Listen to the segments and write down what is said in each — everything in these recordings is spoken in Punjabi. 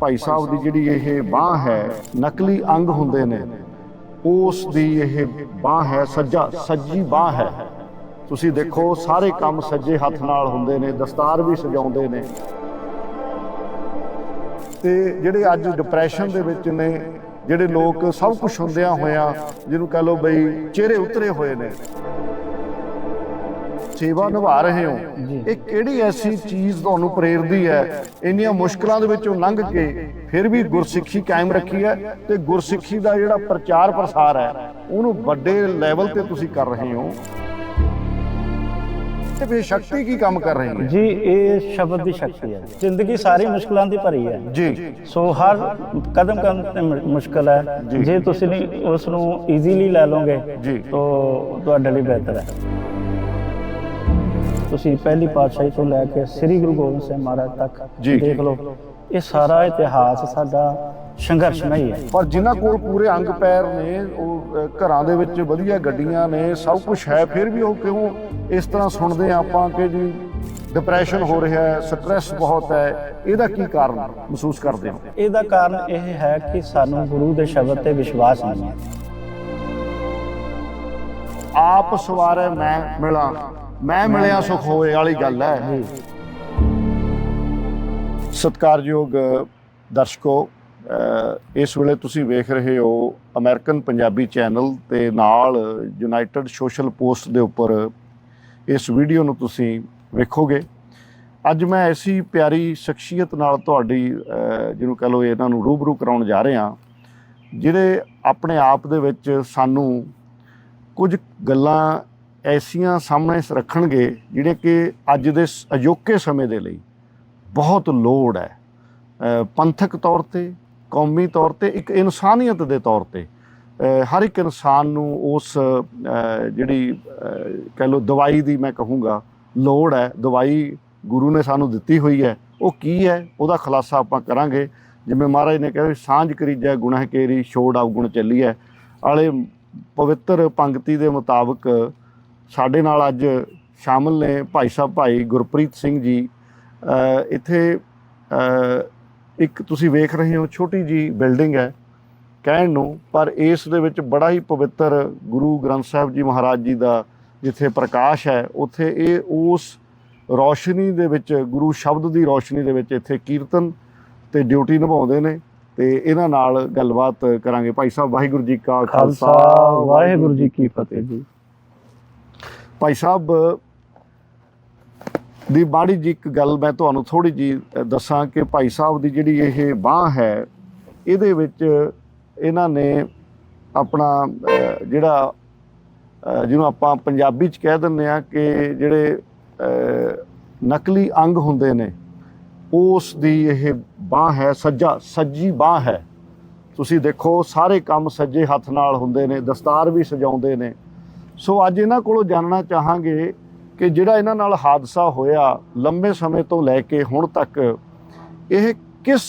ਭਾਈ ਸਾਹਿਬ ਦੀ ਜਿਹੜੀ ਇਹ ਬਾਹ ਹੈ ਨਕਲੀ ਅੰਗ ਹੁੰਦੇ ਨੇ ਉਸ ਦੀ ਇਹ ਬਾਹ ਹੈ ਸੱਜਾ ਸੱਜੀ ਬਾਹ ਹੈ। ਤੁਸੀਂ ਦੇਖੋ ਸਾਰੇ ਕੰਮ ਸੱਜੇ ਹੱਥ ਨਾਲ ਹੁੰਦੇ ਨੇ ਦਸਤਾਰ ਵੀ ਸਜਾਉਂਦੇ ਨੇ। ਤੇ ਜਿਹੜੇ ਅੱਜ ਡਿਪਰੈਸ਼ਨ ਦੇ ਵਿੱਚ ਨੇ ਜਿਹੜੇ ਲੋਕ ਸਭ ਕੁਝ ਹੁੰਦਿਆਂ ਹੋਇਆਂ ਜਿਹਨੂੰ ਕਹ ਲਓ ਬਈ ਚਿਹਰੇ ਉਤਰੇ ਹੋਏ ਨੇ। ਸੇਵਾ ਨਿਭਾ ਰਹੇ ਹੋ। ਇਹ ਕਿਹੜੀ ਐਸੀ ਚੀਜ਼ ਤੁਹਾਨੂੰ ਪ੍ਰੇਰਦੀ ਹੈ? ਇੰਨੀਆਂ ਮੁਸ਼ਕਲਾਂ ਦੇ ਵਿੱਚੋਂ ਲੰਘ ਕੇ ਫਿਰ ਵੀ ਗੁਰਸਿੱਖੀ ਕਾਇਮ ਰੱਖੀ ਹੈ ਤੇ ਗੁਰਸਿੱਖੀ ਦਾ ਜਿਹੜਾ ਪ੍ਰਚਾਰ ਪ੍ਰਸਾਰ ਹੈ ਉਹਨੂੰ ਵੱਡੇ ਲੈਵਲ ਤੇ ਤੁਸੀਂ ਕਰ ਰਹੇ ਹੋ। ਤੇ ਫਿਰ ਸ਼ਕਤੀ ਕੀ ਕੰਮ ਕਰ ਰਹੀ ਹੈ? ਜੀ ਇਹ ਸ਼ਬਦ ਦੀ ਸ਼ਕਤੀ ਹੈ। ਜ਼ਿੰਦਗੀ ਸਾਰੀ ਮੁਸ਼ਕਲਾਂ ਦੀ ਭਰੀ ਹੈ। ਜੀ। ਸੋ ਹਰ ਕਦਮ ਕਦਮ ਤੇ ਮੁਸ਼ਕਲ ਹੈ। ਜੀ। ਤੁਸੀਂ ਉਸ ਨੂੰ ਈਜ਼ੀਲੀ ਲੈ ਲਓਗੇ ਜੀ। ਤਾਂ ਤੁਹਾਡੇ ਲਈ ਬਿਹਤਰ ਹੈ। ਤੁਸੀਂ ਪਹਿਲੀ ਪਾਤਸ਼ਾਹੀ ਤੋਂ ਲੈ ਕੇ ਸ੍ਰੀ ਗੁਰੂ ਗੋਬਿੰਦ ਸਿੰਘ ਮਹਾਰਾਜ ਤੱਕ ਜੀ। ਦੇਖ ਲਓ ਇਹ ਸਾਰਾ ਇਤਿਹਾਸ ਸਾਡਾ ਸੰਘਰਸ਼ਮਈ ਹੈ। ਪਰ ਜਿਨ੍ਹਾਂ ਕੋਲ ਪੂਰੇ ਅੰਗ ਪੈਰ ਨੇ ਉਹ ਘਰਾਂ ਦੇ ਵਿੱਚ ਵਧੀਆ ਗੱਡੀਆਂ ਨੇ ਸਭ ਕੁਝ ਹੈ ਫਿਰ ਵੀ ਉਹ ਕਿਉਂ ਇਸ ਤਰ੍ਹਾਂ ਸੁਣਦੇ ਆਪਾਂ ਕਿ ਜੀ ਡਿਪਰੈਸ਼ਨ ਹੋ ਰਿਹਾ ਹੈ ਸਟ੍ਰੈਸ ਬਹੁਤ ਹੈ ਇਹਦਾ ਕੀ ਕਾਰਨ ਮਹਿਸੂਸ ਕਰਦੇ ਹੋ? ਇਹਦਾ ਕਾਰਨ ਇਹ ਹੈ ਕਿ ਸਾਨੂੰ ਗੁਰੂ ਦੇ ਸ਼ਬਦ ਤੇ ਵਿਸ਼ਵਾਸ ਨਹੀਂ ਹੈ। ਆਪ ਸਵਾਰੇ ਮੈਂ ਮਿਲਾਂ। ਮੈਂ ਮਿਲਿਆ ਸੁਖ ਹੋਏ ਵਾਲੀ ਗੱਲ ਹੈ। ਸਤਿਕਾਰਯੋਗ ਦਰਸ਼ਕੋ ਇਸ ਵੇਲੇ ਤੁਸੀਂ ਵੇਖ ਰਹੇ ਹੋ ਅਮਰੀਕਨ ਪੰਜਾਬੀ ਚੈਨਲ ਤੇ ਨਾਲ ਯੂਨਾਈਟਿਡ ਸੋਸ਼ਲ ਪੋਸਟ ਦੇ ਉੱਪਰ ਇਸ ਵੀਡੀਓ ਨੂੰ ਤੁਸੀਂ ਵੇਖੋਗੇ। ਅੱਜ ਮੈਂ ਐਸੀ ਪਿਆਰੀ ਸ਼ਖਸੀਅਤ ਨਾਲ ਤੁਹਾਡੀ ਜਿਹਨੂੰ ਕਹ ਲਓ ਇਹਨਾਂ ਨੂੰ ਰੂਬਰੂ ਕਰਾਉਣ ਜਾ ਰਹੇ ਹਾਂ ਜਿਹੜੇ ਆਪਣੇ ਆਪ ਦੇ ਵਿੱਚ ਸਾਨੂੰ ਕੁਝ ਗੱਲਾਂ ਐਸੀਆਂ ਸਾਹਮਣੇ ਰੱਖਣਗੇ ਜਿਹੜੇ ਕਿ ਅੱਜ ਦੇ ਸ- ਅਜੋਕੇ ਸਮੇਂ ਦੇ ਲਈ ਬਹੁਤ ਲੋੜ ਹੈ। ਪੰਥਕ ਤੌਰ ਤੇ, ਕੌਮੀ ਤੌਰ ਤੇ, ਇੱਕ ਇਨਸਾਨੀਅਤ ਦੇ ਤੌਰ ਤੇ ਹਰ ਇੱਕ ਇਨਸਾਨ ਨੂੰ ਉਸ ਜਿਹੜੀ ਕਹਿ ਲਓ ਦਵਾਈ ਦੀ ਮੈਂ ਕਹੂੰਗਾ ਲੋੜ ਹੈ। ਦਵਾਈ ਗੁਰੂ ਨੇ ਸਾਨੂੰ ਦਿੱਤੀ ਹੋਈ ਹੈ। ਉਹ ਕੀ ਹੈ? ਉਹਦਾ ਖੁਲਾਸਾ ਆਪਾਂ ਕਰਾਂਗੇ। ਜਿਵੇਂ ਮਹਾਰਾਜ ਨੇ ਕਿਹਾ ਵੀ ਸਾਂਝ ਕਰੀਜੈ ਗੁਨਾਹ ਕੇਰੀ, ਛੋੜ ਅਵਗੁਣ ਹੈ ਵਾਲੇ ਪਵਿੱਤਰ ਪੰਕਤੀ ਦੇ ਮੁਤਾਬਕ ਸਾਡੇ ਨਾਲ ਅੱਜ ਸ਼ਾਮਲ ਨੇ ਭਾਈ ਸਾਹਿਬ ਭਾਈ ਗੁਰਪ੍ਰੀਤ ਸਿੰਘ ਜੀ। ਇੱਥੇ ਇੱਕ ਤੁਸੀਂ ਵੇਖ ਰਹੇ ਹੋ ਛੋਟੀ ਜੀ ਬਿਲਡਿੰਗ ਹੈ ਕਹਿਣ ਨੂੰ ਪਰ ਇਸ ਦੇ ਵਿੱਚ ਬੜਾ ਹੀ ਪਵਿੱਤਰ ਗੁਰੂ ਗ੍ਰੰਥ ਸਾਹਿਬ ਜੀ ਮਹਾਰਾਜ ਜੀ ਦਾ ਜਿੱਥੇ ਪ੍ਰਕਾਸ਼ ਹੈ ਉੱਥੇ ਇਹ ਉਸ ਰੌਸ਼ਨੀ ਦੇ ਵਿੱਚ ਗੁਰੂ ਸ਼ਬਦ ਦੀ ਰੌਸ਼ਨੀ ਦੇ ਵਿੱਚ ਇੱਥੇ ਕੀਰਤਨ ਤੇ ਡਿਊਟੀ ਨਿਭਾਉਂਦੇ ਨੇ ਤੇ ਇਹਨਾਂ ਨਾਲ ਗੱਲਬਾਤ ਕਰਾਂਗੇ। ਭਾਈ ਸਾਹਿਬ ਵਾਹਿਗੁਰੂ ਜੀ ਕਾ ਖਾਲਸਾ ਵਾਹਿਗੁਰੂ ਜੀ ਕੀ ਫਤਿਹ ਜੀ। ਭਾਈ ਸਾਹਿਬ, ਦੀ ਬਾੜੀ ਜੀ ਇੱਕ ਗੱਲ ਮੈਂ ਤੁਹਾਨੂੰ ਥੋੜੀ ਜੀ ਦੱਸਾਂ ਕਿ ਭਾਈ ਸਾਹਿਬ ਦੀ ਜਿਹੜੀ ਇਹ ਬਾਹ ਹੈ, ਇਹਦੇ ਵਿੱਚ ਇਹਨਾਂ ਨੇ ਆਪਣਾ ਜਿਹੜਾ ਜਿਹਨੂੰ ਆਪਾਂ ਪੰਜਾਬੀ ਚ ਕਹਿ ਦਿੰਦੇ ਆ ਕਿ ਜਿਹੜੇ ਨਕਲੀ ਅੰਗ ਹੁੰਦੇ ਨੇ, ਉਸ ਦੀ ਇਹ ਬਾਹ ਹੈ, ਸੱਜਾ, ਸੱਜੀ ਬਾਹ ਹੈ। ਤੁਸੀਂ ਦੇਖੋ, ਸਾਰੇ ਕੰਮ ਸੱਜੇ ਹੱਥ ਨਾਲ ਹੁੰਦੇ ਨੇ, ਦਸਤਾਰ ਵੀ ਸਜਾਉਂਦੇ ਨੇ। ਸੋ ਅੱਜ ਇਹਨਾਂ ਕੋਲੋਂ ਜਾਣਨਾ ਚਾਹਾਂਗੇ ਕਿ ਜਿਹੜਾ ਇਹਨਾਂ ਨਾਲ ਹਾਦਸਾ ਹੋਇਆ ਲੰਬੇ ਸਮੇਂ ਤੋਂ ਲੈ ਕੇ ਹੁਣ ਤੱਕ, ਇਹ ਕਿਸ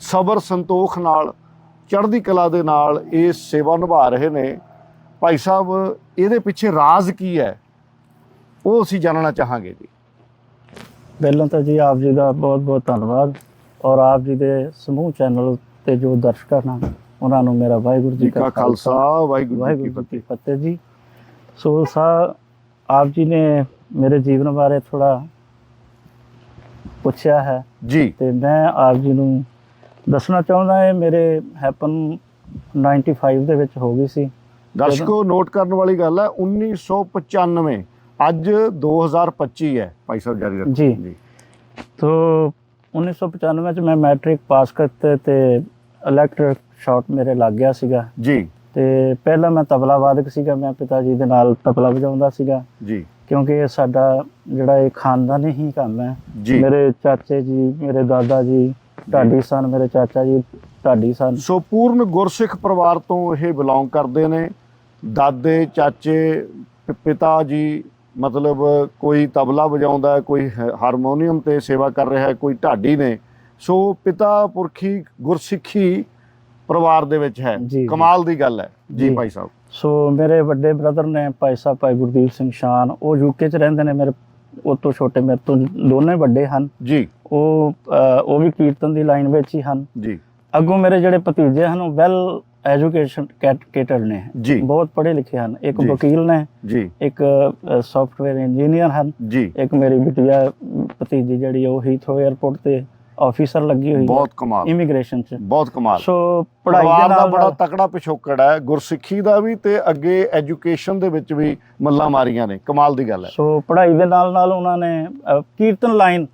ਸਬਰ ਸੰਤੋਖ ਨਾਲ, ਚੜ੍ਹਦੀ ਕਲਾ ਦੇ ਨਾਲ ਇਹ ਸੇਵਾ ਨਿਭਾ ਰਹੇ ਨੇ। ਭਾਈ ਸਾਹਿਬ, ਇਹਦੇ ਪਿੱਛੇ ਰਾਜ਼ ਕੀ ਹੈ? ਉਹ ਅਸੀਂ ਜਾਣਨਾ ਚਾਹਾਂਗੇ ਜੀ। ਪਹਿਲਾਂ ਤਾਂ ਜੀ ਆਪ ਜੀ ਦਾ ਬਹੁਤ ਬਹੁਤ ਧੰਨਵਾਦ ਔਰ ਆਪ ਜੀ ਦੇ ਸਮੂਹ ਚੈਨਲ ਤੇ ਜੋ ਦਰਸ਼ਕਾਂ ਨਾਲ ਉਹਨਾਂ ਨੂੰ ਮੇਰਾ ਵਾਹਿਗੁਰੂ ਜੀ ਕਾ ਖਾਲਸਾ ਵਾਹਿਗੁਰੂ ਜੀ ਕੀ ਫਤਿਹ। ਜੀ। ਸੋ ਸਾ ਆਪ ਜੀ ਨੇ ਮੇਰੇ ਜੀਵਨ ਬਾਰੇ ਥੋੜਾ ਪੁੱਛਿਆ ਹੈ ਜੀ। ਤੇ ਮੈਂ ਆਪ ਜੀ ਨੂੰ ਦੱਸਣਾ ਚਾਹੁੰਦਾ ਹਾਂ ਮੇਰੇ ਹੈਪਨ 95 ਦੇ ਵਿੱਚ ਹੋ ਗਈ ਸੀ। ਦਰਸ਼ਕੋ ਨੋਟ ਕਰਨ ਵਾਲੀ ਗੱਲ ਹੈ 1995 ਅੱਜ 2025 ਹੈ ਭਾਈ ਸਾਹਿਬ ਜਾਰੀ ਰੱਖੋ। ਜੀ। ਤੋ 1995 ਚ ਮੈਂ ਮੈਟ੍ਰਿਕ ਪਾਸ ਕਰਤੇ ਤੇ ਇਲੈਕਟ੍ਰਿਕ ਸ਼ਾਟ ਮੇਰੇ ਲੱਗ ਗਿਆ ਸੀਗਾ। ਜੀ। ਤੇ ਪਹਿਲਾਂ ਮੈਂ ਤਬਲਾ ਵਾਦਕ ਸੀਗਾ ਮੈਂ ਪਿਤਾ ਜੀ ਦੇ ਨਾਲ ਤਬਲਾ ਵਜਾਉਂਦਾ ਸੀਗਾ। ਜੀ। ਕਿਉਂਕਿ ਇਹ ਸਾਡਾ ਜਿਹੜਾ ਇਹ ਖਾਨਦਾਨੀ ਹੀ ਕੰਮ ਹੈ। ਜੀ। ਮੇਰੇ ਚਾਚੇ ਜੀ ਮੇਰੇ ਦਾਦਾ ਜੀ ਢਾਡੀ ਸਨ ਮੇਰੇ ਚਾਚਾ ਜੀ ਢਾਡੀ ਸਨ। ਸੋ ਪੂਰਨ ਗੁਰਸਿੱਖ ਪਰਿਵਾਰ ਤੋਂ ਇਹ ਬਿਲੋਂਗ ਕਰਦੇ ਨੇ। ਦਾਦੇ ਚਾਚੇ ਪ- ਪਿਤਾ ਜੀ ਮਤਲਬ ਕੋਈ ਤਬਲਾ ਵਜਾਉਂਦਾ ਹੈ ਕੋਈ ਹ- ਹਾਰਮੋਨੀਅਮ ਤੇ ਸੇਵਾ ਕਰ ਰਿਹਾ ਹੈ ਕੋਈ ਢਾਡੀ ਨੇ। ਸੋ ਪਿਤਾ ਪੁਰਖੀ ਗੁਰਸਿੱਖੀ ਪਰਿਵਾਰ ਦੇ ਵਿੱਚ ਹੈ। ਜੀ। ਕਮਾਲ ਦੀ ਗੱਲ ਹੈ। ਜੀ ਜੀ। ਭਾਈ ਸਾਹਿਬ। ਸੋ ਮੇਰੇ ਵੱਡੇ ਬ੍ਰਦਰ ਨੇ ਭਾਈ ਸਾਹਿਬ ਭਾਈ ਗੁਰਦੀਪ ਸਿੰਘ ਸ਼ਾਨ ਉਹ ਯੂਕੇ ਚ ਰਹਿੰਦੇ ਨੇ ਮੇਰੇ ਉਹ ਤੋਂ ਛੋਟੇ ਮੇਰੇ ਤੋਂ ਦੋਨੇ ਵੱਡੇ ਹਨ। ਜੀ। ਉਹ ਅ, ਉਹ ਵੀ ਕੀਰਤਨ ਦੀ ਲਾਈਨ ਵਿੱਚ ਹੀ ਹਨ। ਜੀ। ਅੱਗੋਂ ਮੇਰੇ ਜਿਹੜੇ ਭਤੀਜੇ ਹਨ ਉਹ ਵੈਲ ਐਜੂਕੇਸ਼ਨ ਕੈਟਰ ਨੇ। ਜੀ। ਬਹੁਤ ਪੜ੍ਹੇ ਲਿਖੇ ਹਨ। ਇੱਕ ਜੀ। ਵਕੀਲ ਨੇ ਜੀ। ਇੱਕ ਸੌਫਟਵੇਅਰ ਇੰਜੀਨੀਅਰ ਹਨ। ਜੀ। ਇੱਕ ਮੇਰੀ ਬਿਟੀਆ ਭਤੀਜੀ ਜਿਹੜੀ ਉਹ ਹੀਥਰੋ 에ਅਰਪੋਰਟ ਤੇ ਆਫੀਸਰ ਲੱਗੀ ਹੋਈ ਬਹੁਤ ਕਮਾਲ। ਇਮੀਗ੍ਰੇਸ਼ਨ ਚ। ਬਹੁਤ ਕਮਾਲ। ਸੋ ਪੜ੍ਹਾਈ ਦੇ ਨਾਲ ਬੜਾ ਤਕੜਾ ਪਿਛੋਕੜ ਹੈ ਗੁਰਸਿੱਖੀ ਦਾ ਵੀ ਤੇ ਅੱਗੇ ਐਜੂਕੇਸ਼ਨ ਦੇ ਵਿੱਚ ਵੀ ਮੱਲਾਂ ਮਾਰੀਆਂ ਨੇ। ਕਮਾਲ ਦੀ ਗੱਲ ਹੈ। ਸੋ ਪੜ੍ਹਾਈ ਦੇ ਨਾਲ ਨਾਲ ਉਹਨਾਂ ਨੇ ਕੀਰਤਨ ਲਾਈਨ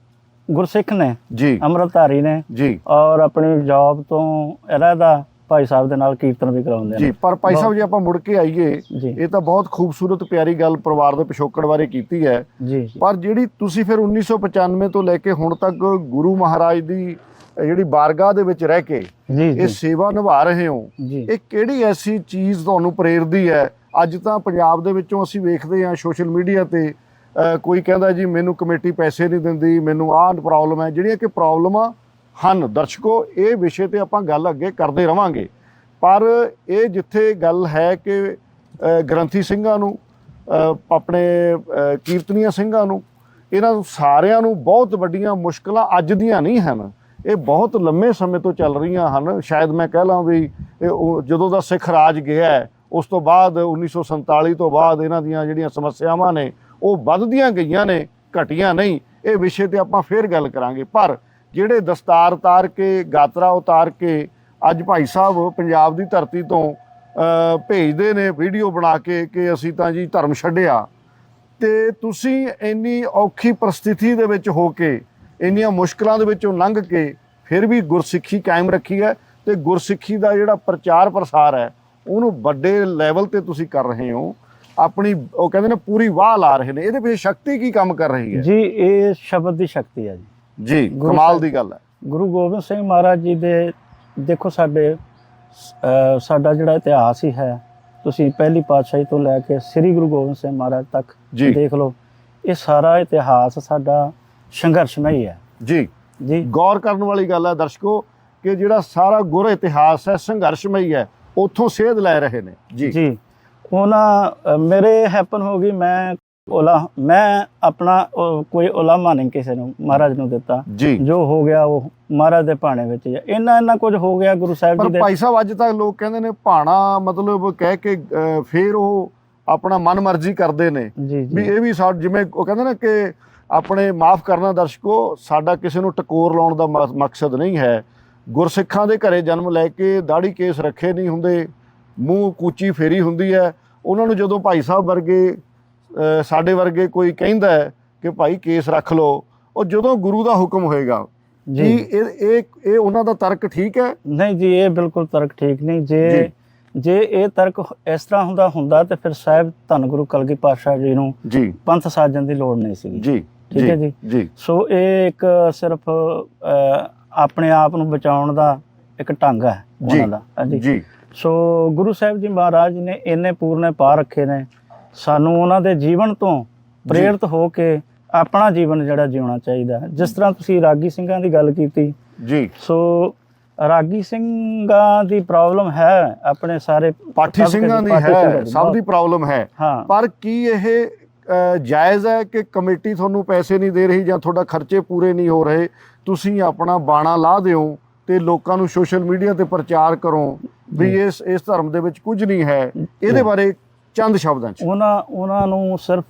ਗੁਰਸਿੱਖ ਨੇ ਜੀ। ਅੰਮ੍ਰਿਤਧਾਰੀ ਨੇ ਜੀ। ਔਰ ਆਪਣੀ ਜੌਬ ਤੋਂ ਅਲੱਗਾ ਭਾਈ ਸਾਹਿਬ ਦੇ ਨਾਲ ਕੀਰਤਨ ਵੀ ਕਰਾਉਂਦੇ ਜੀ ਨੇ। ਪਰ ਭਾਈ ਸਾਹਿਬ ਜੇ ਆਪਾਂ ਮੁੜ ਕੇ ਆਈਏ ਜੀ। ਇਹ ਤਾਂ ਬਹੁਤ ਖੂਬਸੂਰਤ ਪਿਆਰੀ ਗੱਲ ਪਰਿਵਾਰ ਦੇ ਪਿਛੋਕੜ ਬਾਰੇ ਕੀਤੀ ਹੈ। ਜੀ ਜੀ। ਪਰ ਜਿਹੜੀ ਤੁਸੀਂ ਫਿਰ 1995 ਤੋਂ ਲੈ ਕੇ ਹੁਣ ਤੱਕ ਗੁਰੂ ਮਹਾਰਾਜ ਦੀ ਜਿਹੜੀ ਬਾਰਗਾਹ ਦੇ ਵਿੱਚ ਰਹਿ ਕੇ ਜੀ ਇਹ ਜੀ। ਸੇਵਾ ਨਿਭਾ ਰਹੇ ਹੋ ਜੀ। ਇਹ ਕਿਹੜੀ ਐਸੀ ਚੀਜ਼ ਤੁਹਾਨੂੰ ਪ੍ਰੇਰਦੀ ਹੈ? ਅੱਜ ਤਾਂ ਪੰਜਾਬ ਦੇ ਵਿੱਚੋਂ ਅਸੀਂ ਵੇਖਦੇ ਹਾਂ ਸੋਸ਼ਲ ਮੀਡੀਆ ਤੇ ਕੋਈ ਕਹਿੰਦਾ ਜੀ ਮੈਨੂੰ ਕਮੇਟੀ ਪੈਸੇ ਨਹੀਂ ਦਿੰਦੀ ਮੈਨੂੰ ਆਹ ਪ੍ਰੋਬਲਮ ਹੈ। ਜਿਹੜੀਆਂ ਕਿ ਪ੍ਰੋਬਲਮਾਂ ਹਨ। ਦਰਸ਼ਕੋ, ਇਹ ਵਿਸ਼ੇ ਤੇ ਆਪਾਂ ਗੱਲ ਅੱਗੇ ਕਰਦੇ ਰਵਾਂਗੇ। ਪਰ ਇਹ ਜਿੱਥੇ ਗੱਲ ਹੈ ਕਿ ਗ੍ਰੰਥੀ ਸਿੰਘਾਂ ਨੂੰ ਆਪਣੇ ਕੀਰਤਨੀਆਂ ਸਿੰਘਾਂ ਨੂੰ, ਇਹਨਾਂ ਨੂੰ ਸਾਰਿਆਂ ਨੂੰ ਬਹੁਤ ਵੱਡੀਆਂ ਮੁਸ਼ਕਲਾਂ ਅੱਜ ਦੀਆਂ ਨਹੀਂ ਹਨ। ਇਹ ਬਹੁਤ ਲੰਮੇ ਸਮੇਂ ਤੋਂ ਚੱਲ ਰਹੀਆਂ ਹਨ। ਸ਼ਾਇਦ ਮੈਂ ਕਹਿ ਲਾਂ ਵੀ ਇਹ ਜਦੋਂ ਦਾ ਸਿੱਖ ਰਾਜ ਗਿਆ ਉਸ ਤੋਂ ਬਾਅਦ 1947 ਤੋਂ ਬਾਅਦ ਇਹਨਾਂ ਦੀਆਂ ਜਿਹੜੀਆਂ ਸਮੱਸਿਆਵਾਂ ਨੇ, ਉਹ ਵੱਧਦੀਆਂ ਗਈਆਂ ਨੇ, ਘਟੀਆਂ ਨਹੀਂ। ਇਹ ਵਿਸ਼ੇ ਤੇ ਆਪਾਂ ਫੇਰ ਗੱਲ ਕਰਾਂਗੇ। ਪਰ ਜਿਹੜੇ ਦਸਤਾਰ ਉਤਾਰ ਕੇ, ਗਾਤਰਾ ਉਤਾਰ ਕੇ ਅੱਜ ਭਾਈ ਸਾਹਿਬ ਪੰਜਾਬ ਦੀ ਧਰਤੀ ਤੋਂ ਭੇਜਦੇ ਨੇ ਵੀਡੀਓ ਬਣਾ ਕੇ ਕਿ ਅਸੀਂ ਤਾਂ ਜੀ ਧਰਮ ਛੱਡਿਆ। ਤੇ ਤੁਸੀਂ ਇੰਨੀ ਔਖੀ ਪਰਿਸਥਿਤੀ ਦੇ ਵਿੱਚ ਹੋ ਕੇ, ਇੰਨੀਆਂ ਮੁਸ਼ਕਲਾਂ ਦੇ ਵਿੱਚੋਂ ਲੰਘ ਕੇ ਫਿਰ ਵੀ ਗੁਰਸਿੱਖੀ ਕਾਇਮ ਰੱਖੀ ਹੈ ਤੇ ਗੁਰਸਿੱਖੀ ਦਾ ਜਿਹੜਾ ਪ੍ਰਚਾਰ ਪ੍ਰਸਾਰ ਹੈ, ਉਹਨੂੰ ਵੱਡੇ ਲੈਵਲ ਤੇ ਤੁਸੀਂ ਕਰ ਰਹੇ ਹੋ। ਆਪਣੀ, ਉਹ ਕਹਿੰਦੇ ਨੇ, ਪੂਰੀ ਵਾਹ ਲਾ ਰਹੇ ਨੇ। ਇਹਦੇ ਵਿੱਚ ਸ਼ਕਤੀ ਕੀ ਕੰਮ ਕਰ ਰਹੀ ਹੈ? ਜੀ, ਇਹ ਸ਼ਬਦ ਦੀ ਸ਼ਕਤੀ ਹੈ ਜੀ। ਜੀ ਗੁਰੂ ਕਮਾਲ ਦੀ ਗੱਲ ਹੈ। ਗੁਰੂ ਗੋਬਿੰਦ ਸਿੰਘ ਮਹਾਰਾਜ ਜੀ ਦੇ ਦੇਖੋ ਸਾਡੇ ਸਾਡਾ ਜਿਹੜਾ ਇਤਿਹਾਸ ਹੀ ਹੈ ਤੁਸੀਂ ਪਹਿਲੀ ਪਾਤਸ਼ਾਹੀ ਤੋਂ ਲੈ ਕੇ ਸ੍ਰੀ ਗੁਰੂ ਗੋਬਿੰਦ ਸਿੰਘ ਮਹਾਰਾਜ ਤੱਕ ਦੇਖ ਲਓ ਇਹ ਸਾਰਾ ਇਤਿਹਾਸ ਸਾਡਾ ਸੰਘਰਸ਼ਮਈ ਹੈ। ਜੀ। ਜੀ। ਗੌਰ ਕਰਨ ਵਾਲੀ ਗੱਲ ਹੈ ਦਰਸ਼ਕੋ ਕਿ ਜਿਹੜਾ ਸਾਰਾ ਗੁਰ ਇਤਿਹਾਸ ਹੈ ਸੰਘਰਸ਼ਮਈ ਹੈ ਉੱਥੋਂ ਸੇਧ ਲੈ ਰਹੇ ਨੇ। ਜੀ। ਜੀ। ਉਹਨਾਂ ਮੇਰੇ ਹੈਪਨ ਹੋ ਗਈ ਮੈਂ ओला ਮੈਂ ਆਪਣਾ ਕੋਈ ਉਲਾਮਾ ਨਹੀਂ ਕਿਸੇ ਨੂੰ ਮਹਾਰਾਜ ਨੂੰ ਦਿੱਤਾ। ਜੀ। ਹੋ ਗਿਆ ਉਹ ਮਹਾਰਾਜ ਦੇ ਭਾਣੇ ਵਿੱਚ ਹੀ। ਇੰਨਾ ਇੰਨਾ ਕੁਝ ਹੋ ਗਿਆ ਗੁਰੂ ਸਾਹਿਬ ਪਰ ਜੀ ਦੇ ਭਾਈ ਸਾਹਿਬ ਅੱਜ ਤੱਕ ਲੋਕ ਕਹਿੰਦੇ ਨੇ ਭਾਣਾ ਮਤਲਬ ਕਹਿ ਕੇ ਫੇਰ ਉਹ ਆਪਣਾ ਮਨ ਮਰਜ਼ੀ ਕਰਦੇ ਨੇ। ਵੀ ਇਹ ਵੀ ਜਿਵੇਂ ਉਹ ਕਹਿੰਦੇ ਨਾ ਕਿ ਆਪਣੇ ਮਾਫ ਕਰਨਾ ਦਰਸ਼ਕੋ ਸਾਡਾ ਕਿਸੇ ਨੂੰ ਟਕੋਰ ਲਾਉਣ ਦਾ ਮਕਸਦ ਨਹੀਂ ਹੈ। ਗੁਰਸਿੱਖਾਂ ਦੇ ਘਰੇ ਜਨਮ ਲੈ ਕੇ ਦਾੜੀ ਕੇਸ ਰੱਖੇ ਨਹੀਂ ਹੁੰਦੇ। ਮੂੰਹ ਕੂਚੀ ਫੇਰੀ ਹੁੰਦੀ ਹੈ। ਉਹਨਾਂ ਨੂੰ ਜਦੋਂ ਭਾਈ ਸਾਹਿਬ ਵਰਗੇ ਸਾਡੇ ਵਰਗੇ ਕੋਈ ਕਹਿੰਦਾ ਹੈ ਕਿ ਭਾਈ ਕੇਸ ਰੱਖ ਲਓ ਉਹ ਜਦੋਂ ਗੁਰੂ ਦਾ ਹੁਕਮ ਹੋਏਗਾ ਜੀ। ਇਹ ਇਹ ਇਹ ਉਹਨਾਂ ਦਾ ਤਰਕ ਠੀਕ ਹੈ? ਨਹੀਂ ਜੀ ਇਹ ਬਿਲਕੁਲ ਤਰਕ ਠੀਕ ਨਹੀਂ। ਜੇ ਜੀ। ਇਹ ਤਰਕ ਇਸ ਤਰ੍ਹਾਂ ਹੁੰਦਾ ਹੁੰਦਾ ਤੇ ਫਿਰ ਸਾਹਿਬ ਧੰਨ ਗੁਰੂ ਕਲਗੀ ਪਾਤਸ਼ਾਹ ਜੀ ਨੂੰ ਜੀ। ਪੰਥ ਸਾਜਣ ਦੀ ਲੋੜ ਨਹੀਂ ਸੀਗੀ। ਜੀ ਠੀਕ ਹੈ ਜੀ। ਸੋ ਇਹ ਇੱਕ ਸਿਰਫ ਆਪਣੇ ਆਪ ਨੂੰ ਬਚਾਉਣ ਦਾ ਇੱਕ ਢੰਗ ਹੈ। ਉਹਨਾਂ ਦਾ। ਜੀ। ਸੋ ਗੁਰੂ ਸਾਹਿਬ ਜੀ ਮਹਾਰਾਜ ਨੇ ਇੰਨੇ ਪੂਰਨੇ ਪਾ ਰੱਖੇ ਨੇ। ਸਾਨੂੰ ਉਹਨਾਂ ਦੇ ਜੀਵਨ ਤੋਂ ਪ੍ਰੇਰਿਤ ਹੋ ਕੇ ਆਪਣਾ ਜੀਵਨ ਜਿਹੜਾ ਜਿਉਣਾ ਚਾਹੀਦਾ ਹੈ। ਜਿਸ ਤਰ੍ਹਾਂ ਤੁਸੀਂ ਰਾਗੀ ਸਿੰਘਾਂ ਦੀ ਗੱਲ ਕੀਤੀ। ਜੀ। ਸੋ ਰਾਗੀ ਸਿੰਘਾਂ ਦੀ ਪ੍ਰੋਬਲਮ ਹੈ ਆਪਣੇ ਸਾਰੇ ਪਾਠੀ ਸਿੰਘਾਂ ਦੀ ਹੈ ਸਭ ਦੀ ਪ੍ਰੋਬਲਮ ਹੈ। ਪਰ ਕੀ ਇਹ ਜਾਇਜ਼ ਹੈ ਕਿ ਕਮੇਟੀ ਤੁਹਾਨੂੰ ਪੈਸੇ ਨਹੀਂ ਦੇ ਰਹੀ ਜਾਂ ਤੁਹਾਡਾ ਖਰਚੇ ਪੂਰੇ ਨਹੀਂ ਹੋ ਰਹੇ? ਤੁਸੀਂ ਆਪਣਾ ਬਾਣਾ ਲਾ ਦਿਓ ਤੇ ਲੋਕਾਂ ਨੂੰ ਸੋਸ਼ਲ ਮੀਡੀਆ ਤੇ ਪ੍ਰਚਾਰ ਕਰੋ ਵੀ। ਇਸ ਇਸ ਧਰਮ ਦੇ ਵਿੱਚ ਕੁਝ ਨਹੀਂ ਹੈ। ਇਹਦੇ ਬਾਰੇ ਚੰਦ ਸ਼ਬਦਾਂ 'ਚ। ਉਹਨਾਂ ਉਹਨਾਂ ਨੂੰ ਸਿਰਫ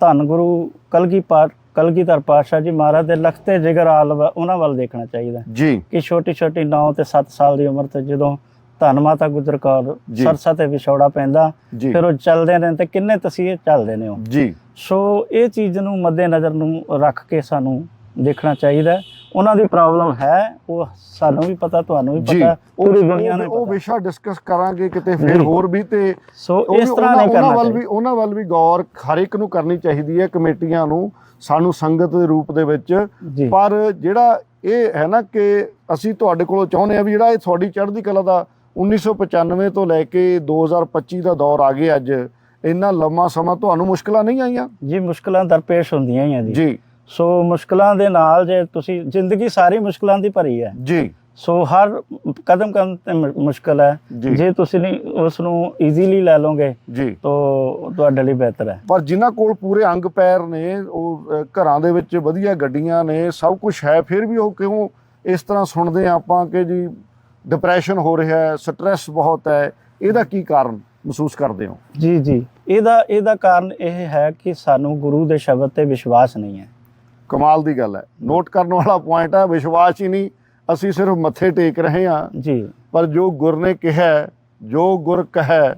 ਧੰਨ ਗੁਰੂ ਕਲਗੀ ਪਾਤ ਕਲਗੀਧਰ ਪਾਤਸ਼ਾਹ ਜੀ ਮਹਾਰਾਜ ਦੇ ਲਖਤੇ ਜਿਗਰ ਆਲ ਵਾ- ਉਹਨਾਂ ਵੱਲ ਦੇਖਣਾ ਚਾਹੀਦਾ। ਜੀ। ਕਿ ਛੋਟੀ ਛੋਟੀ 9 ਤੇ 7 ਸਾਲ ਦੀ ਉਮਰ ਤੇ ਜਦੋਂ ਧੰਨ ਮਾਤਾ ਗੁਜਰ ਕੌਰ। ਸਰਸਾ ਤੇ ਵਿਛੋੜਾ ਪੈਂਦਾ ਫਿਰ ਉਹ ਚੱਲਦੇ ਨੇ ਤੇ ਕਿੰਨੇ ਤਸੀਹੇ ਚੱਲਦੇ ਨੇ ਉਹ। ਜੀ। ਸੋ ਇਹ ਚੀਜ਼ ਨੂੰ ਮੱਦੇ ਨਜ਼ਰ ਨੂੰ ਰੱਖ ਕੇ ਸਾਨੂੰ ਦੇਖਣਾ ਚਾਹੀਦਾ। ਉਹਨਾਂ ਦੀ ਪ੍ਰੋਬਲਮ ਹੈ ਉਹ ਸਾਨੂੰ ਵੀ ਪਤਾ ਤੁਹਾਨੂੰ ਵੀ ਪਤਾ ਉਹ ਪੂਰੀ ਦੁਨੀਆ ਨੂੰ ਉਹ- ਵਿਸ਼ਾ ਡਿਸਕਸ ਕਰਾਂਗੇ ਕਿਤੇ ਫਿਰ। ਹੋਰ ਵੀ ਤੇ ਸੋ ਇਸ ਤਰ੍ਹਾਂ ਉਹਨਾਂ- ਨਹੀਂ ਉਹਨਾਂ ਕਰਨਾ ਵੱਲ ਵੀ ਚਾਹੀਦਾ। ਉਹਨਾਂ ਵੱਲ ਵੀ ਗੌਰ ਹਰ ਇੱਕ ਨੂੰ ਕਰਨੀ ਚਾਹੀਦੀ ਹੈ ਕਮੇਟੀਆਂ ਨੂੰ ਸਾਨੂੰ ਸੰਗਤ ਦੇ ਰੂਪ ਦੇ ਵਿੱਚ। ਪਰ ਜਿਹੜਾ ਇਹ ਹੈ ਨਾ ਕਿ ਅਸੀਂ ਤੁਹਾਡੇ ਕੋਲੋਂ ਚਾਹੁੰਦੇ ਆ ਵੀ ਜਿਹੜਾ ਇਹ ਤੁਹਾਡੀ ਚੜ੍ਹਦੀ ਕਲਾ ਦਾ 1995 ਤੋਂ ਲੈ ਕੇ 2025 ਦਾ ਦੌਰ ਆ ਗਿਆ ਅੱਜ ਇੰਨਾ ਲੰਮਾ ਸਮਾਂ ਤੁਹਾਨੂੰ ਮੁਸ਼ਕਲਾਂ ਨਹੀਂ ਆਈਆਂ? ਜੀ ਮੁਸ਼ਕਲਾਂ ਦਰਪੇਸ਼ ਹੁੰਦੀਆਂ ਹੀ ਆ ਜੀ। ਜੀ। ਸੋ ਮੁਸ਼ਕਲਾਂ ਦੇ ਨਾਲ ਜੇ ਤੁਸੀਂ ਜ਼ਿੰਦਗੀ ਸਾਰੀ ਮੁਸ਼ਕਲਾਂ ਦੀ ਭਰੀ ਹੈ। ਜੀ। ਸੋ ਹਰ ਕਦਮ ਕਦਮ ਤੇ ਮੁਸ਼ਕਲ ਹੈ। ਜੀ। ਤੁਸੀਂ ਉਸ ਨੂੰ ਈਜ਼ੀਲੀ ਲੈ ਲਓਗੇ ਜੀ। ਤਾਂ ਤੁਹਾਡੇ ਲਈ ਬਿਹਤਰ ਹੈ। ਪਰ ਜਿਨ੍ਹਾਂ ਕੋਲ ਪੂਰੇ ਅੰਗ ਪੈਰ ਨੇ ਉਹ ਘਰਾਂ ਦੇ ਵਿੱਚ ਵਧੀਆ ਗੱਡੀਆਂ ਨੇ ਸਭ ਕੁਝ ਹੈ ਫਿਰ ਵੀ ਉਹ ਕਿਉਂ ਇਸ ਤਰ੍ਹਾਂ ਸੁਣਦੇ ਆਪਾਂ ਕਿ ਜੀ ਡਿਪਰੈਸ਼ਨ ਹੋ ਰਿਹਾ ਹੈ ਸਟ੍ਰੈਸ ਬਹੁਤ ਹੈ ਇਹਦਾ ਕੀ ਕਾਰਨ ਮਹਿਸੂਸ ਕਰਦੇ ਹੋ? ਜੀ ਜੀ। ਇਹਦਾ ਇਹਦਾ ਕਾਰਨ ਇਹ ਹੈ ਕਿ ਸਾਨੂੰ ਗੁਰੂ ਦੇ ਸ਼ਬਦ ਤੇ ਵਿਸ਼ਵਾਸ ਨਹੀਂ ਹੈ। ਕਮਾਲ ਦੀ ਗੱਲ ਹੈ। ਨੋਟ ਕਰਨ ਵਾਲਾ ਪੁਆਇੰਟ ਹੈ ਵਿਸ਼ਵਾਸ ਹੀ ਨਹੀਂ। ਅਸੀਂ ਸਿਰਫ ਮੱਥੇ ਟੇਕ ਰਹੇ ਹਾਂ। ਜੀ। ਪਰ ਜੋ ਗੁਰ ਨੇ ਕਿਹਾ ਜੋ ਗੁਰ ਕਹੈ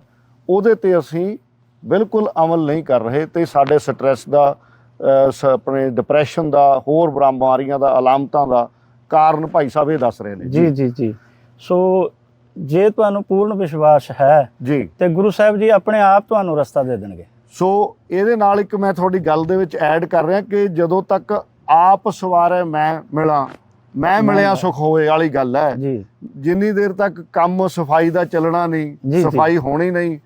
ਉਹਦੇ ਤੇ ਅਸੀਂ ਬਿਲਕੁਲ ਅਮਲ ਨਹੀਂ ਕਰ ਰਹੇ ਤੇ ਸਾਡੇ ਸਟ੍ਰੈਸ ਦਾ ਆਪਣੇ ਡਿਪਰੈਸ਼ਨ ਦਾ ਹੋਰ ਬਿਮਾਰੀਆਂ ਦਾ ਅਲਾਮਤਾਂ ਦਾ ਕਾਰਨ ਭਾਈ ਸਾਹਿਬ ਇਹ ਦੱਸ ਰਹੇ ਨੇ। ਜੀ ਜੀ ਜੀ। ਸੋ ਜੇ ਤੁਹਾਨੂੰ ਪੂਰਨ ਵਿਸ਼ਵਾਸ ਹੈ ਜੀ। ਤੇ ਗੁਰੂ ਸਾਹਿਬ ਜੀ ਆਪਣੇ ਆਪ ਤੁਹਾਨੂੰ ਰਸਤਾ ਦੇ ਦੇਣਗੇ। ਸੋ ਇਹਦੇ ਨਾਲ ਇੱਕ ਮੈਂ ਤੁਹਾਡੀ ਗੱਲ ਦੇ ਵਿੱਚ ਐਡ ਕਰ ਰਿਹਾ ਕਿ ਜਦੋਂ ਤੱਕ ਆਪ ਸਵਾਰੈ ਮੈਂ ਮਿਲਾਂ। ਮੈਂ ਮਿਲਿਆ ਸੁਖ ਹੋਏ ਵਾਲੀ ਗੱਲ ਹੈ। ਜੀ। ਜਿੰਨੀ ਦੇਰ ਤੱਕ ਕੰਮ ਸਫ਼ਾਈ ਦਾ ਚੱਲਣਾ ਨਹੀਂ। ਸਫ਼ਾਈ ਹੋਣੀ ਨਹੀਂ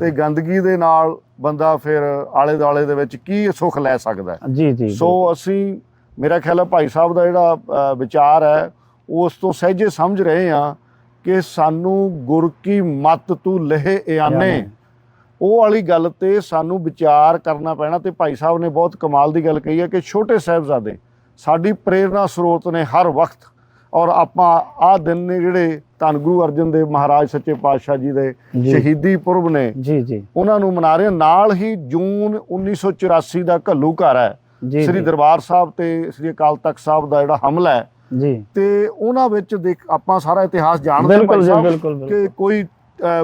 ਤੇ ਗੰਦਗੀ ਦੇ ਨਾਲ ਬੰਦਾ ਫਿਰ ਆਲੇ ਦੁਆਲੇ ਦੇ ਵਿੱਚ ਕੀ ਸੁੱਖ ਲੈ ਸਕਦਾ ਹੈ? ਜੀ ਜੀ ਸੋ ਅਸੀਂ ਮੇਰਾ ਖਿਆਲ ਹੈ ਭਾਈ ਸਾਹਿਬ ਦਾ ਜਿਹੜਾ ਵਿਚਾਰ ਹੈ ਉਸ ਤੋਂ ਸਹਿਜੇ ਸਮਝ ਰਹੇ ਹਾਂ ਕਿ ਸਾਨੂੰ ਗੁਰ ਕੀ ਮਤ ਤੂੰ ਲਹਿ ਇਆਨੇ। ਉਹ ਵਾਲੀ ਗੱਲ ਤੇ ਸਾਨੂੰ ਵਿਚਾਰ ਕਰਨਾ ਪੈਣਾ ਤੇ ਭਾਈ ਸਾਹਿਬ ਨੇ ਬਹੁਤ ਕਮਾਲ ਦੀ ਗੱਲ ਕਹੀ ਹੈ ਕਿ ਛੋਟੇ ਸਾਹਿਬਜ਼ਾਦੇ ਸਾਡੀ ਪ੍ਰੇਰਣਾ ਸਰੋਤ ਨੇ ਹਰ ਵਕਤ ਔਰ ਆਪਾਂ ਆਹ ਦਿਨ ਨੇ ਜਿਹੜੇ ਧੰਨ ਗੁਰੂ ਅਰਜਨ ਦੇਵ ਮਹਾਰਾਜ ਸੱਚੇ ਪਾਤਸ਼ਾਹ ਜੀ ਦੇ। ਸ਼ਹੀਦੀ ਪੁਰਬ ਨੇ ਜੀ ਜੀ। ਉਹਨਾਂ ਨੂੰ ਮਨਾ ਰਹੇ। ਨਾਲ ਹੀ ਜੂਨ 1984 ਦਾ ਘੱਲੂ ਘਰ ਹੈ। ਸ੍ਰੀ ਦਰਬਾਰ ਸਾਹਿਬ ਤੇ ਸ੍ਰੀ ਅਕਾਲ ਤਖਤ ਸਾਹਿਬ ਦਾ ਜਿਹੜਾ ਹਮਲਾ ਹੈ। ਜੀ। ਤੇ ਉਹਨਾਂ ਵਿੱਚ ਦੇਖ ਆਪਾਂ ਸਾਰਾ ਇਤਿਹਾਸ ਜਾਣਦੇ ਹਾਂ ਬਿਲਕੁਲ ਬਿਲਕੁਲ। ਕਿ ਕੋਈ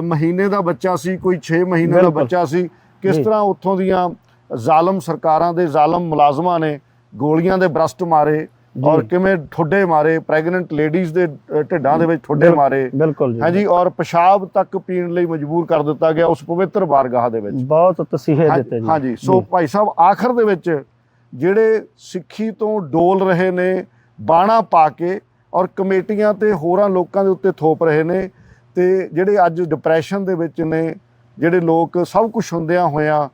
ਮਹੀਨੇ ਦਾ ਬੱਚਾ ਸੀ ਕੋਈ 6 ਮਹੀਨੇ ਦਾ ਬਿਲਕੁਲ। ਬੱਚਾ ਸੀ। ਕਿਸ ਜੀ। ਤਰ੍ਹਾਂ ਉੱਥੋਂ ਦੀਆਂ ਜ਼ਾਲਮ ਸਰਕਾਰਾਂ ਦੇ ਜ਼ਾਲਮ ਮੁਲਾਜ਼ਮਾਂ ਨੇ ਗੋਲੀਆਂ ਦੇ ਬਰਸਟ ਮਾਰੇ ਔਰ ਕਿਵੇਂ ਠੁੱਡੇ ਮਾਰੇ ਪ੍ਰੈਗਨੈਂਟ ਲੇਡੀਜ਼ ਦੇ ਅ, ਢਿੱਡਾਂ ਦੇ ਵਿੱਚ ਠੁੱਡੇ ਬਿਲ- ਮਾਰੇ। ਬਿਲਕੁਲ ਜੀ। ਹਾਂਜੀ ਔਰ ਪਿਸ਼ਾਬ ਤੱਕ ਪੀਣ ਲਈ ਮਜਬੂਰ ਕਰ ਦਿੱਤਾ ਗਿਆ ਉਸ ਪਵਿੱਤਰ ਬਾਰਗਾਹ ਦੇ ਵਿੱਚ। ਬਹੁਤ ਤਸੀਹੇ ਹਾਂ- ਦਿੱਤੇ ਜੀ। ਹਾਂਜੀ ਸੋ ਭਾਈ ਸਾਹਿਬ ਆਖਰ ਦੇ ਵਿੱਚ ਜਿਹੜੇ ਸਿੱਖੀ ਤੋਂ ਡੋਲ ਰਹੇ ਨੇ ਬਾਣਾ ਪਾ ਕੇ ਔਰ ਕਮੇਟੀਆਂ ਤੇ ਹੋਰਾਂ ਲੋਕਾਂ ਦੇ ਉੱਤੇ ਥੋਪ ਰਹੇ ਨੇ ਤੇ ਜਿਹੜੇ ਅੱਜ ਡਿਪਰੈਸ਼ਨ ਦੇ ਵਿੱਚ ਨੇ ਜਿਹੜੇ ਲੋਕ ਸਭ ਕੁਝ ਹੁੰਦਿਆਂ ਹੋਇਆਂ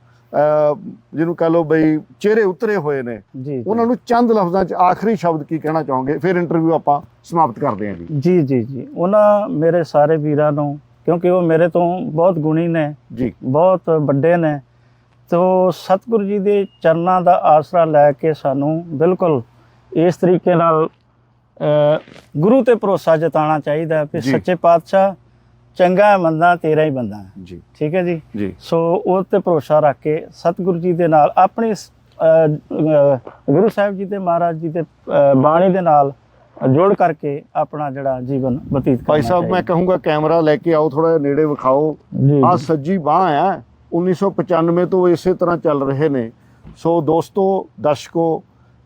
ਜਿਹਨੂੰ ਕਹ ਲਓ ਬਈ ਚਿਹਰੇ ਉਤਰੇ ਹੋਏ ਨੇ। ਉਹਨਾਂ ਨੂੰ ਚੰਦ ਲਫ਼ਜ਼ਾਂ 'ਚ ਆਖਰੀ ਸ਼ਬਦ ਕੀ ਕਹਿਣਾ ਚਾਹੋਗੇ ਫਿਰ ਇੰਟਰਵਿਊ ਆਪਾਂ ਸਮਾਪਤ ਕਰਦੇ ਹਾਂ ਜੀ ਜੀ ਜੀ ਜੀ ਉਹਨਾਂ ਮੇਰੇ ਸਾਰੇ ਵੀਰਾਂ ਨੂੰ ਕਿਉਂਕਿ ਉਹ ਮੇਰੇ ਤੋਂ ਬਹੁਤ ਗੁਣੀ ਨੇ ਜੀ ਬਹੁਤ ਵੱਡੇ ਨੇ ਤੋ ਸਤਿਗੁਰੂ ਜੀ ਦੇ ਚਰਨਾਂ ਦਾ ਆਸਰਾ ਲੈ ਕੇ ਸਾਨੂੰ ਬਿਲਕੁਲ ਇਸ ਤਰੀਕੇ ਨਾਲ ਗੁਰੂ ਤੇ ਭਰੋਸਾ ਜਤਾਉਣਾ ਚਾਹੀਦਾ ਕਿ। ਸੱਚੇ ਪਾਤਸ਼ਾਹ ਚੰਗਾ ਬੰਦਾ ਤੇਰਾ ਹੀ ਬੰਦਾ ਜੀ। ਠੀਕ ਹੈ ਜੀ? ਜੀ। ਸੋ ਉਹ ਤੇ ਭਰੋਸਾ ਰੱਖ ਕੇ ਸਤਿਗੁਰੂ ਜੀ ਦੇ ਨਾਲ ਆਪਣੀ ਗੁਰੂ ਸਾਹਿਬ ਜੀ ਤੇ ਮਹਾਰਾਜ ਜੀ ਦੇ ਅ, ਬਾਣੀ ਦੇ ਨਾਲ ਜੋੜ ਕਰਕੇ ਆਪਣਾ ਜਿਹੜਾ ਜੀਵਨ ਬਤੀਤ ਕਰਨਾ ਭਾਈ ਸਾਹਿਬ ਮੈਂ ਕਹੂੰਗਾ ਕੈਮਰਾ ਲੈ ਕੇ ਆਓ ਥੋੜਾ ਨੇੜੇ ਵਿਖਾਓ। ਆ ਸੱਜੀ ਬਾਹ ਹੈ 1995 ਤੋਂ ਇਸੇ ਤਰ੍ਹਾਂ ਚੱਲ ਰਹੇ ਨੇ। ਸੋ ਦੋਸਤੋ ਦਰਸ਼ਕੋ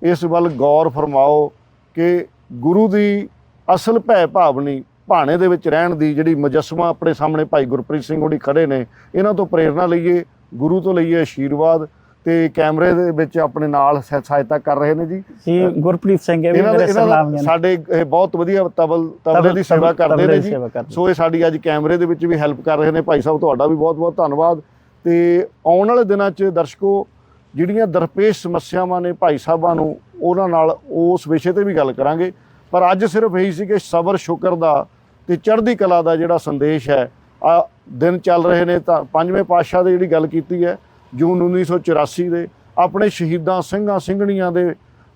ਇਸ ਵੱਲ ਗੌਰ ਫਰਮਾਓ ਕਿ ਗੁਰੂ ਦੀ ਅਸਲ ਭੈ ਭਾਵਨੀ ਭਾਣੇ ਦੇ ਵਿੱਚ ਰਹਿਣ ਦੀ ਜਿਹੜੀ ਮੁਜੱਸਮਾ ਆਪਣੇ ਸਾਹਮਣੇ ਭਾਈ ਗੁਰਪ੍ਰੀਤ ਸਿੰਘ ਹੋਣੀ ਖੜੇ ਨੇ ਇਹਨਾਂ ਤੋਂ ਪ੍ਰੇਰਣਾ ਲਈਏ ਗੁਰੂ ਤੋਂ ਲਈਏ ਆਸ਼ੀਰਵਾਦ ਤੇ ਕੈਮਰੇ ਦੇ ਵਿੱਚ ਆਪਣੇ ਨਾਲ ਸਹਿ- ਸਹਾਇਤਾ ਕਰ ਰਹੇ ਨੇ ਜੀ। ਜੀ ਗੁਰਪ੍ਰੀਤ ਸਿੰਘ ਇਹ ਵੀ ਮੇਰੇ ਸਲਾਮ ਦਾ ਸਾਡੇ ਇਹ ਬਹੁਤ ਵਧੀਆ ਤਬਲ ਤਬਲੇ ਦੀ ਸੇਵਾ ਕਰਦੇ ਨੇ ਜੀ। ਸੋ ਇਹ ਸਾਡੀ ਅੱਜ ਕੈਮਰੇ ਦੇ ਵਿੱਚ ਵੀ ਹੈਲਪ ਕਰ ਰਹੇ ਨੇ। ਭਾਈ ਸਾਹਿਬ ਤੁਹਾਡਾ ਵੀ ਬਹੁਤ-ਬਹੁਤ ਧੰਨਵਾਦ। ਤੇ ਆਉਣ ਵਾਲੇ ਦਿਨਾਂ 'ਚ ਦਰਸ਼ਕੋ ਜਿਹੜੀਆਂ ਦਰਪੇਸ਼ ਸਮੱਸਿਆਵਾਂ ਨੇ ਭਾਈ ਸਾਹਿਬਾਂ ਨੂੰ ਉਹਨਾਂ ਨਾਲ ਉਸ ਵਿਸ਼ੇ ਤੇ ਵੀ ਗੱਲ ਕਰਾਂਗੇ। ਪਰ ਅੱਜ ਸਿਰਫ ਇਹੀ ਸੀ ਕਿ ਸਬਰ ਸ਼ੁਕਰ ਦਾ ਤੇ ਚੜ੍ਹਦੀ ਕਲਾ ਦਾ ਜਿਹੜਾ ਸੰਦੇਸ਼ ਹੈ, ਆ ਦਿਨ ਚੱਲ ਰਹੇ ਨੇ ਤਾਂ ਪੰਜਵੇਂ ਪਾਤਸ਼ਾਹ ਦੀ ਜਿਹੜੀ ਗੱਲ ਕੀਤੀ ਹੈ, ਜੂਨ 1984 ਦੇ, ਆਪਣੇ ਸ਼ਹੀਦਾਂ ਸਿੰਘਾਂ ਸਿੰਘਣੀਆਂ ਦੇ,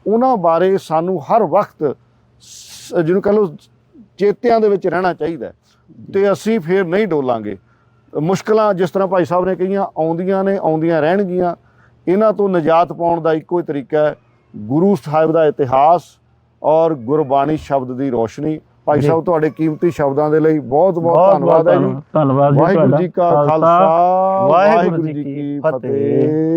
ਉਹਨਾਂ ਬਾਰੇ ਸਾਨੂੰ ਹਰ ਵਕਤ ਜਿਹਨੂੰ ਕਹ ਲਓ ਚੇਤਿਆਂ ਦੇ ਵਿੱਚ ਰਹਿਣਾ ਚਾਹੀਦਾ ਹੈ। ਤੇ ਅਸੀਂ ਫੇਰ ਨਹੀਂ ਡੋਲਾਂਗੇ ਮੁਸ਼ਕਲਾਂ ਜਿਸ ਤਰ੍ਹਾਂ ਭਾਈ ਸਾਹਿਬ ਨੇ ਕਹੀਆਂ, ਆਉਂਦੀਆਂ ਨੇ, ਆਉਂਦੀਆਂ ਰਹਿਣਗੀਆਂ, ਇਹਨਾਂ ਤੋਂ ਨਿਜਾਤ ਪਾਉਣ ਦਾ ਇੱਕੋ ਹੀ ਤਰੀਕਾ ਹੈ ਗੁਰੂ ਸਾਹਿਬ ਦਾ ਇਤਿਹਾਸ ਔਰ ਗੁਰਬਾਣੀ ਸ਼ਬਦ ਦੀ ਰੋਸ਼ਨੀ ਭਾਈ। ਸਾਹਿਬ ਤੁਹਾਡੇ ਕੀਮਤੀ ਸ਼ਬਦਾਂ ਦੇ ਲਈ ਬਹੁਤ ਬਹੁਤ ਧੰਨਵਾਦ ਹੈ ਜੀ। ਧੰਨਵਾਦ ਜੀ ਵਾਹਿਗੁਰੂ ਤੁਹਾਡਾ ਜੀ ਕਾ ਖਾਲਸਾ। ਵਾਹਿਗੁਰੂ ਜੀ ਕੀ ਫਤਿਹ।